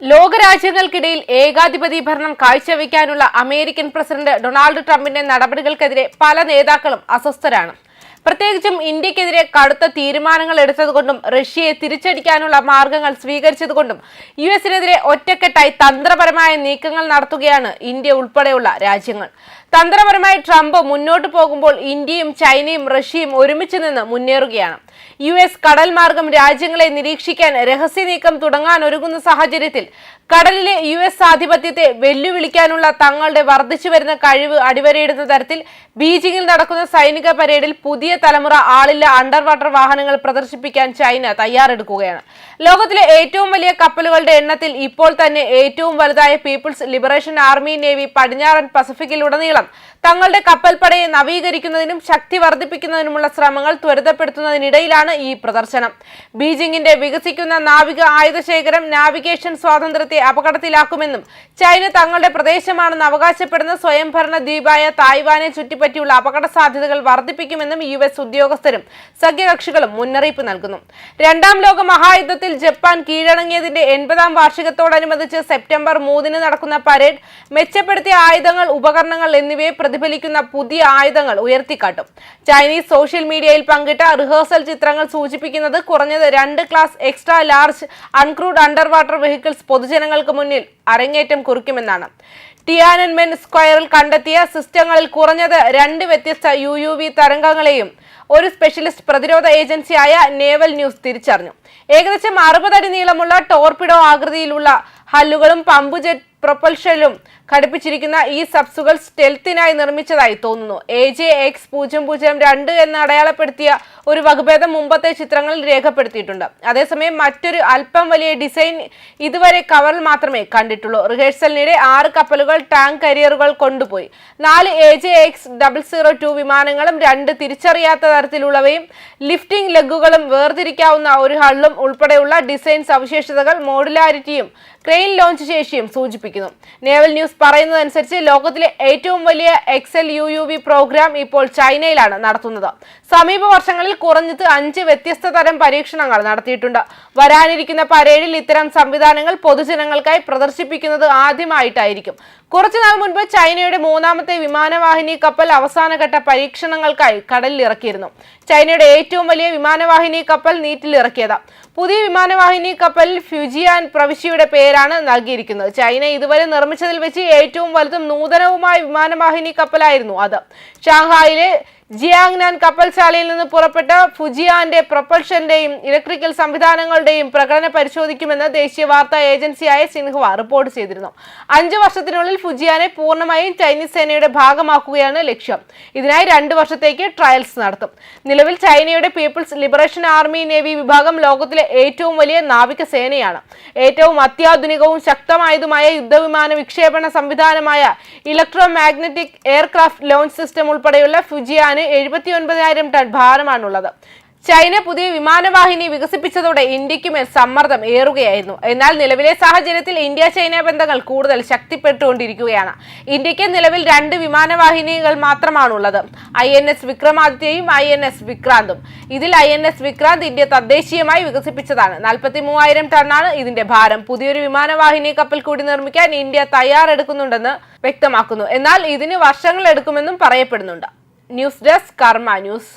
ലോകരാജ്യങ്ങൾക്കിടയിൽ ഏകാധിപതി ഭരണം കാഴ്ചവെക്കാനുള്ള American president Donald ട്രംപിന്റെ നടപടികൾക്കെതിരെ പല നേതാക്കളും അസ്വസ്ഥരാണ്. പ്രത്യേകിച്ചും ഇന്ത്യക്കെതിരെ കടുത്ത തീരുമാനങ്ങൾ എടുത്തതുകൊണ്ടും റഷ്യയെ തിരിച്ചടിക്കാനുള്ള മാർഗങ്ങൾ സ്വീകരിച്ചതുകൊണ്ടും യു എസിനെതിരെ ഒറ്റക്കെട്ടായി തന്ത്രപരമായ നീക്കങ്ങൾ നടത്തുകയാണ് ഇന്ത്യ ഉൾപ്പെടെയുള്ള രാജ്യങ്ങൾ. തന്ത്രപരമായി ട്രംപ് മുന്നോട്ട് പോകുമ്പോൾ ഇന്ത്യയും ചൈനയും റഷ്യയും ഒരുമിച്ച് നിന്ന് മുന്നേറുകയാണ്. യു എസ് കടൽ മാർഗം രാജ്യങ്ങളെ നിരീക്ഷിക്കാൻ രഹസ്യ നീക്കം തുടങ്ങാൻ ഒരുങ്ങുന്ന സാഹചര്യത്തിൽ കടലിലെ യു എസ് ആധിപത്യത്തെ വെല്ലുവിളിക്കാനുള്ള തങ്ങളുടെ വർദ്ധിച്ചു വരുന്ന കഴിവ് അടിവരയിടുന്ന തരത്തിൽ ബീജിംഗിൽ നടക്കുന്ന സൈനിക പരേഡിൽ പുതിയ തലമുറ ആളില്ല അണ്ടർ വാട്ടർ വാഹനങ്ങൾ പ്രദർശിപ്പിക്കാൻ ചൈന തയ്യാറെടുക്കുകയാണ്. ലോകത്തിലെ ഏറ്റവും വലിയ കപ്പലുകളുടെ എണ്ണത്തിൽ ഇപ്പോൾ തന്നെ ഏറ്റവും വലുതായ പീപ്പിൾസ് ലിബറേഷൻ ആർമി നേവി പടിഞ്ഞാറൻ പസഫിക്കിലുടനീളം തങ്ങളുടെ കപ്പൽപ്പടയെ നവീകരിക്കുന്നതിനും ശക്തി വർദ്ധിപ്പിക്കുന്നതിനുമുള്ള ശ്രമങ്ങൾ ത്വരിതപ്പെടുത്തുന്നതിനിടയിലാണ് ഈ പ്രദർശനം. ബീജിംഗിന്റെ വികസിക്കുന്ന നാവിക ആയുധശേഖരം നാവിഗേഷൻ സ്വാതന്ത്ര്യത്തെ അപകടത്തിലാക്കുമെന്നും ചൈന തങ്ങളുടെ പ്രദേശമാണെന്ന് അവകാശപ്പെടുന്ന സ്വയംഭരണ ദ്വീപായ തായ്വാനെ ചുറ്റിപ്പറ്റിയുള്ള അപകട സാധ്യതകൾ വർദ്ധിപ്പിക്കുമെന്നും യു എസ് ഉദ്യോഗസ്ഥരും സഖ്യകക്ഷികളും മുന്നറിയിപ്പ് നൽകുന്നു. രണ്ടാം ലോക മഹായുദ്ധത്തിൽ ജപ്പാൻ കീഴടങ്ങിയതിന്റെ എൺപതാം വാർഷികത്തോടനുബന്ധിച്ച് സെപ്റ്റംബർ മൂന്നിന് നടക്കുന്ന പരേഡ് മെച്ചപ്പെടുത്തിയ ആയുധങ്ങൾ ഉപകരണങ്ങൾ എന്നിവയെ പ്രതിഫലിക്കുന്ന പുതിയ ആയുധങ്ങൾ ഉയർത്തിക്കാട്ടും. ചൈനീസ് സോഷ്യൽ മീഡിയയിൽ പങ്കിട്ട റിഹേഴ്സൽ ചിത്രങ്ങൾ സൂചിപ്പിക്കുന്നത് കുറഞ്ഞത് രണ്ട് class extra large uncrewed under water vehicles പൊതുജനങ്ങൾക്ക് മുന്നിൽ അരങ്ങേറ്റം കുറിക്കുമെന്നാണ്. ടിയാനൻമെൻ സ്ക്വയറിൽ കണ്ടെത്തിയ സിസ്റ്റങ്ങളിൽ കുറഞ്ഞത് രണ്ട് വ്യത്യസ്ത യു യു വി തരംഗങ്ങളെയും ഒരു സ്പെഷ്യലിസ്റ്റ് പ്രതിരോധ ഏജൻസിയായ നേവൽ ന്യൂസ് തിരിച്ചറിഞ്ഞു. ഏകദേശം അറുപതടി നീളമുള്ള ടോർപിഡോ ആകൃതിയിലുള്ള ഹല്ലുകളും പമ്പുജെറ്റ് പ്രൊപ്പൽഷനും ഘടിപ്പിച്ചിരിക്കുന്ന ഈ സബ്സുകൾ സ്റ്റെൽത്തിനായി നിർമ്മിച്ചതായി തോന്നുന്നു. എ ജെ എക്സ് പൂജ്യം പൂജ്യം രണ്ട് എന്ന് അടയാളപ്പെടുത്തിയ ഒരു വകഭേദം മുമ്പത്തെ ചിത്രങ്ങളിൽ രേഖപ്പെടുത്തിയിട്ടുണ്ട്. അതേസമയം മറ്റൊരു അല്പം വലിയ ഡിസൈൻ ഇതുവരെ കവറിൽ മാത്രമേ കണ്ടിട്ടുള്ളൂ. റിഹേഴ്സലിനിടെ ആറ് കപ്പലുകൾ ടാങ്ക് കരിയറുകൾ കൊണ്ടുപോയി. നാല് A J X double zero two വിമാനങ്ങളും രണ്ട് തിരിച്ചറിയാത്ത തരത്തിലുള്ളവയും ലിഫ്റ്റിംഗ് ലെഗുകളും വേർതിരിക്കാവുന്ന ഒരു ഹള്ളും ഉൾപ്പെടെയുള്ള ഡിസൈൻ സവിശേഷതകൾ മോഡുലാരിറ്റിയും ക്രെയിൻ ലോഞ്ച് ശേഷിയും സൂചിപ്പിക്കുന്നു നേവൽ ന്യൂസ് പറയുന്നതനുസരിച്ച് ലോകത്തിലെ ഏറ്റവും വലിയ XL U U V programme ഇപ്പോൾ ചൈനയിലാണ് നടത്തുന്നത്. സമീപ വർഷങ്ങളിൽ കുറഞ്ഞത് അഞ്ച് വ്യത്യസ്ത തരം പരീക്ഷണങ്ങൾ നടത്തിയിട്ടുണ്ട്. വരാനിരിക്കുന്ന പരേഡിൽ ഇത്തരം സംവിധാനങ്ങൾ പൊതുജനങ്ങൾക്കായി പ്രദർശിപ്പിക്കുന്നത് ആദ്യമായിട്ടായിരിക്കും. കുറച്ചുനാൾ മുൻപ് ചൈനയുടെ മൂന്നാമത്തെ വിമാനവാഹിനി കപ്പൽ അവസാനഘട്ട പരീക്ഷണങ്ങൾക്കായി കടലിൽ ഇറക്കിയിരുന്നു ചൈനയുടെ ഏറ്റവും വലിയ വിമാനവാഹിനി കപ്പൽ നീറ്റിൽ ഇറക്കിയത് പുതിയ വിമാനവാഹിനി കപ്പൽ ഫ്യൂജിയാൻ പ്രവിശ്യയുടെ പേരാണ് നൽകിയിരിക്കുന്നത്. ചൈന ഇതുവരെ നിർമ്മിച്ചതിൽ വെച്ച് ഏറ്റവും വലുതും നൂതനവുമായ വിമാനവാഹിനി കപ്പലായിരുന്നു അത്. ഷാങ്ഹായിലെ ജിയാങ്നാൻ കപ്പൽശാലയിൽ നിന്ന് പുറപ്പെട്ട ഫുജിയാന്റെ പ്രൊപ്പൽഷന്റെയും ഇലക്ട്രിക്കൽ സംവിധാനങ്ങളുടെയും പ്രകടനം പരിശോധിക്കുമെന്ന് ദേശീയ വാർത്താ ഏജൻസിയായ സിൻഹുവ റിപ്പോർട്ട് ചെയ്തിരുന്നു. അഞ്ചു വർഷത്തിനുള്ളിൽ ഫുജിയാനെ പൂർണമായും ചൈനീസ് സേനയുടെ ഭാഗമാക്കുകയാണ് ലക്ഷ്യം. ഇതിനായി രണ്ടു വർഷത്തേക്ക് ട്രയൽസ് നടത്തും. നിലവിൽ ചൈനയുടെ പീപ്പിൾസ് ലിബറേഷൻ ആർമി നേവി വിഭാഗം ലോകത്തിലെ ഏറ്റവും വലിയ നാവിക സേനയാണ്. ഏറ്റവും അത്യാധുനികവും ശക്തമായതുമായ യുദ്ധവിമാന വിക്ഷേപണ സംവിധാനമായ electro magnetic aircraft launch system ഉൾപ്പെടെയുള്ള ഫുജിയാന് എഴുപത്തി ഒൻപതിനായിരം ടൺ ഭാരമാണുള്ളത്. ചൈന പുതിയ വിമാനവാഹിനി വികസിപ്പിച്ചതോടെ ഇന്ത്യക്കുമേൽ സമ്മർദ്ദം ഏറുകയായിരുന്നു. എന്നാൽ നിലവിലെ സാഹചര്യത്തിൽ ഇന്ത്യ ചൈന ബന്ധങ്ങൾ കൂടുതൽ ശക്തിപ്പെട്ടുകൊണ്ടിരിക്കുകയാണ്. ഇന്ത്യയ്ക്ക് നിലവിൽ രണ്ട് വിമാനവാഹിനികൾ മാത്രമാണുള്ളത്. ഐ എൻ എസ് വിക്രമാദിത്യയും ഐ എൻ എസ് വിക്രാന്തും. ഇതിൽ I N S Vikrant India തദ്ദേശീയമായി വികസിപ്പിച്ചതാണ്. നാൽപ്പത്തി മൂവായിരം ടണ്ണാണ് ഇതിന്റെ ഭാരം. പുതിയൊരു വിമാനവാഹിനി കപ്പൽ കൂടി നിർമ്മിക്കാൻ ഇന്ത്യ തയ്യാറെടുക്കുന്നുണ്ടെന്ന് വ്യക്തമാക്കുന്നു. എന്നാൽ ഇതിന് വർഷങ്ങൾ എടുക്കുമെന്നും പറയപ്പെടുന്നുണ്ട്. ന്യൂസ് ഡെസ്ക് കർമ്മ ന്യൂസ്